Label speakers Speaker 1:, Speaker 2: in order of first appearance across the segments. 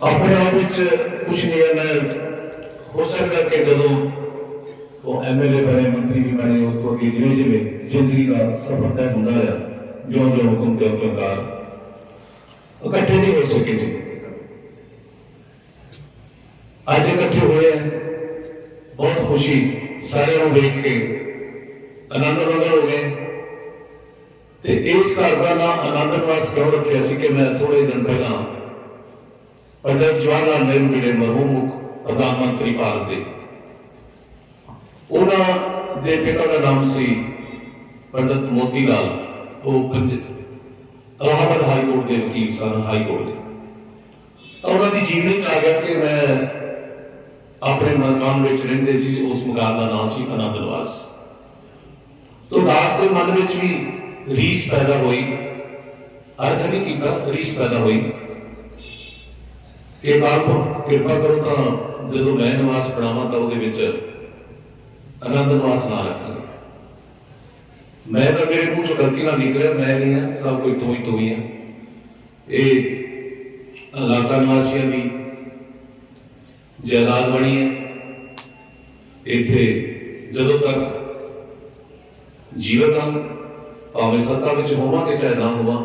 Speaker 1: ਆਪਣੇ ਆਪ ਵਿੱਚ ਕੁਝ ਨਹੀਂ ਹੈ, ਮੈਂ ਹੋ ਸਕਦਾ ਕਿ ਜਦੋਂ ਉਹ ਐਮਐਲਏ ਬਣੇ, ਮੰਤਰੀ ਵੀ ਬਣੇ, ਉਸ ਤੋਂ ਅੱਗੇ ਜਿਵੇਂ ਜਿਵੇਂ ਜ਼ਿੰਦਗੀ ਦਾ ਸਫ਼ਰ ਤੈਅ ਹੁੰਦਾ ਰਿਹਾ ਜਿਉਂ ਜਿਉਂ ਹੁਕਮ ਤੇ ਹੁਕਮਕਾਰ ਇਕੱਠੇ ਨਹੀਂ ਹੋ ਸਕੇ ਸੀ। ਅੱਜ ਇਕੱਠੇ ਹੋਏ ਬਹੁਤ ਖੁਸ਼ੀ, ਸਾਰਿਆਂ ਨੂੰ ਵੇਖ ਕੇ ਆਨੰਦ ਮੰਗਲ ਹੋ ਗਏ ਤੇ ਇਸ ਘਰ ਦਾ ਨਾਮ ਆਨੰਦ ਨਿਵਾਸ ਕਿਉਂ ਰੱਖਿਆ ਸੀ ਕਿ ਮੈਂ ਥੋੜੇ ਦਿਨ ਪਹਿਲਾਂ ਪੰਡਤ ਜਵਾਹਰ ਲਾਲ ਨਹਿਰੂ ਜਿਹੜੇ ਮਰਹੂਮ ਮੁੱਖ ਪ੍ਰਧਾਨ ਮੰਤਰੀ ਭਾਰਤ ਦੇ ਉਹਨਾਂ ਦੇ ਪਿਤਾ ਦਾ ਨਾਮ ਸੀ ਪੰਡਤ ਮੋਤੀ ਲਾਲ। ਉਹ ਪੰਜ ਹਾਈ ਕੋਰਟ ਦੇ ਵਕੀਲ ਸਨ, ਹਾਈ ਕੋਰਟ ਦੇ। ਤਾਂ ਉਹਨਾਂ ਦੀ ਜੀਵਨੀ ਚ ਆ ਗਿਆ ਕਿ ਮੈਂ ਆਪਣੇ ਮਕਾਨ ਵਿੱਚ ਰਹਿੰਦੇ ਸੀ, ਉਸ ਮਕਾਨ ਦਾ ਨਾਮ ਸੀ ਅਨੰਦ ਨਿਵਾਸ। ਤੋ ਦਾਸ ਦੇ ਮਨ ਵਿੱਚ ਵੀ ਰੀਸ ਪੈਦਾ ਹੋਈ। ਅਰਥ ਨਹੀਂ ਕੀਤਾ, ਰੀਸ ਪੈਦਾ ਹੋਈ। ਕਿ ਬਾਪ ਕਿਰਪਾ ਕਰੋ ਤਾਂ ਜਦੋਂ ਮੈਂ ਨਿਵਾਸ ਬਣਾਵਾਂ ਤਾਂ ਉਹਦੇ ਵਿੱਚ ਆਨੰਦ ਨਿਵਾਸ ਨਾ ਰੱਖਾਂਗੇ ਮੈਂ ਤਾਂ ਮੇਰੇ ਮੂੰਹ ਚੋਂ ਗਲਤੀ ਨਾਲ ਨਿਕਲਿਆ, ਮੈਂ ਨਹੀਂ ਹਾਂ, ਸਭ ਕੋਈ ਤੂੰ ਹੀ ਤੂੰ ਹੀ ਹੈ। ਇਹ ਇਲਾਕਾ ਨਿਵਾਸੀਆਂ ਦੀ ਜਾਇਦਾਦ ਬਣੀ ਹੈ। ਇੱਥੇ ਜਦੋਂ ਤੱਕ ਜੀਵਤ ਹਾਂ, ਭਾਵੇਂ ਸੱਤਾ ਵਿੱਚ ਹੋਵਾਂ ਕਿ ਚਾਹੇ ਨਾ ਹੋਵਾਂ,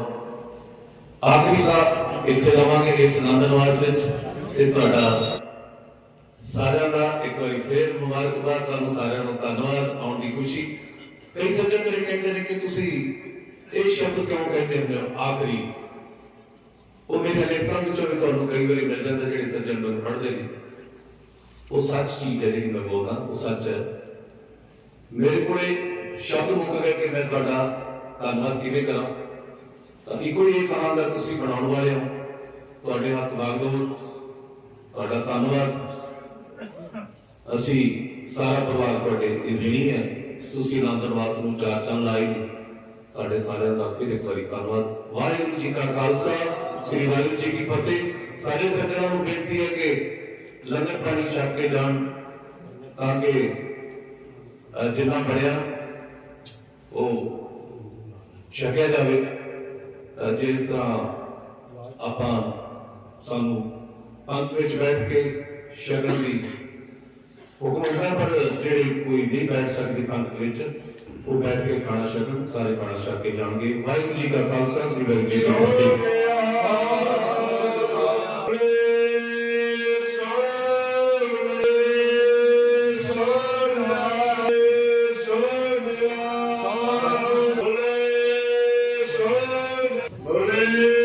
Speaker 1: ਆਖਰੀ ਸਾਹ ਇੱਥੇ ਰਵਾਂਗੇ ਇਸ ਆਨੰਦ ਨਿਵਾਸ ਵਿੱਚ। ਤੇ ਤੁਹਾਡਾ ਸਾਰਿਆਂ ਦਾ ਇੱਕ ਵਾਰੀ ਫੇਰ ਮੁਬਾਰਕਬਾਦ। ਤੁਹਾਨੂੰ ਸਾਰਿਆਂ ਨੂੰ ਧੰਨਵਾਦ, ਆਉਣ ਦੀ ਖੁਸ਼ੀ। ਕਈ ਸੱਜਣ ਮੇਰੇ ਕਹਿੰਦੇ ਨੇ ਕਿ ਤੁਸੀਂ ਇਹ ਸ਼ਬਦ ਕਿਉਂ ਕਹਿੰਦੇ ਹੁੰਦੇ ਹੋ? ਆਖਰੀ। ਉਹ ਮੇਰੇ ਲੇਖਾਂ ਵਿੱਚੋਂ ਵੀ ਤੁਹਾਨੂੰ ਕਈ ਵਾਰੀ ਮਿਲ ਜਾਂਦਾ ਜਿਹੜੇ ਸੱਜਣ ਮੈਨੂੰ ਪੜ੍ਹਦੇ ਨੇ। ਉਹ ਸੱਚ ਚੀਜ਼ ਹੈ ਜਿਹੜੀ ਮੈਂ ਬੋਲਦਾ, ਉਹ ਸੱਚ ਹੈ। ਮੇਰੇ ਕੋਲੇ ਸ਼ਬਦ ਮੁੱਕ ਗਏ ਕਿ ਮੈਂ ਤੁਹਾਡਾ ਧੰਨਵਾਦ ਕਿਵੇਂ ਕਰਾਂ? ਤਾਂ ਇੱਕੋ ਹੀ ਇਹ ਕਹਾਂਗਾ ਤੁਸੀਂ ਬਣਾਉਣ ਵਾਲੇ ਹੋ। ਤੁਹਾਡੇ ਹੱਥ ਵਾਂਗੋ ਤੁਹਾਡਾ ਧੰਨਵਾਦ। ਅਸੀਂ ਸਾਰਾ ਪਰਿਵਾਰ ਤੁਹਾਡੇ ਇਹ ਜਿਹੜੀ ਹੈ ਤੁਸੀਂ ਆਨੰਦ ਨਿਵਾਸ ਨੂੰ ਚਾਰ ਚੰਨ ਲਾਏ। ਤੁਹਾਡੇ ਸਾਰਿਆਂ ਦਾ ਫਿਰ ਇੱਕ ਵਾਰੀ ਧੰਨਵਾਦ। ਵਾਹਿਗੁਰੂ ਜੀ ਕਾ ਖਾਲਸਾ ਸ੍ਰੀ ਵਾਹਿਗੁਰੂ ਜੀ ਕੀ ਫਤਿਹ। ਸਾਰੇ ਸੱਜਣਾਂ ਨੂੰ ਬੇਨਤੀ ਹੈ ਕਿ ਲੰਗਰ ਪਾਣੀ ਛਕ ਕੇ ਜਾਣ ਤਾਂ ਕਿ ਜਿੰਨਾ ਬਣਿਆ ਉਹ ਛਕਿਆ ਜਾਵੇ। ਅਹ, ਜੇ ਤਾਂ ਆਪਾਂ ਸਾਨੂੰ ਪੰਥ ਵਿੱਚ ਬੈਠ ਕੇ ਸ਼ਗਨ ਦੀ ਹੁਕਮ ਹੁੰਦਾ ਪਰ ਜਿਹੜੇ ਕੋਈ ਨਹੀਂ ਬੈਠ ਸਕਦੇ ਪੰਥ ਵਿੱਚ ਉਹ ਬੈਠ ਕੇ ਖਾਣਾ ਸ਼ਗਨ ਸਾਰੇ ਖਾਣਾ ਛਕ ਕੇ ਜਾਣਗੇ ਵਾਹਿਗੁਰੂ ਜੀ ਦਾ ਖਾਲਸਾ ਸ੍ਰੀ ਵਾਹਿਗੁਰੂ ਜੀ ਕੀ ਫਤਿਹ Hallelujah.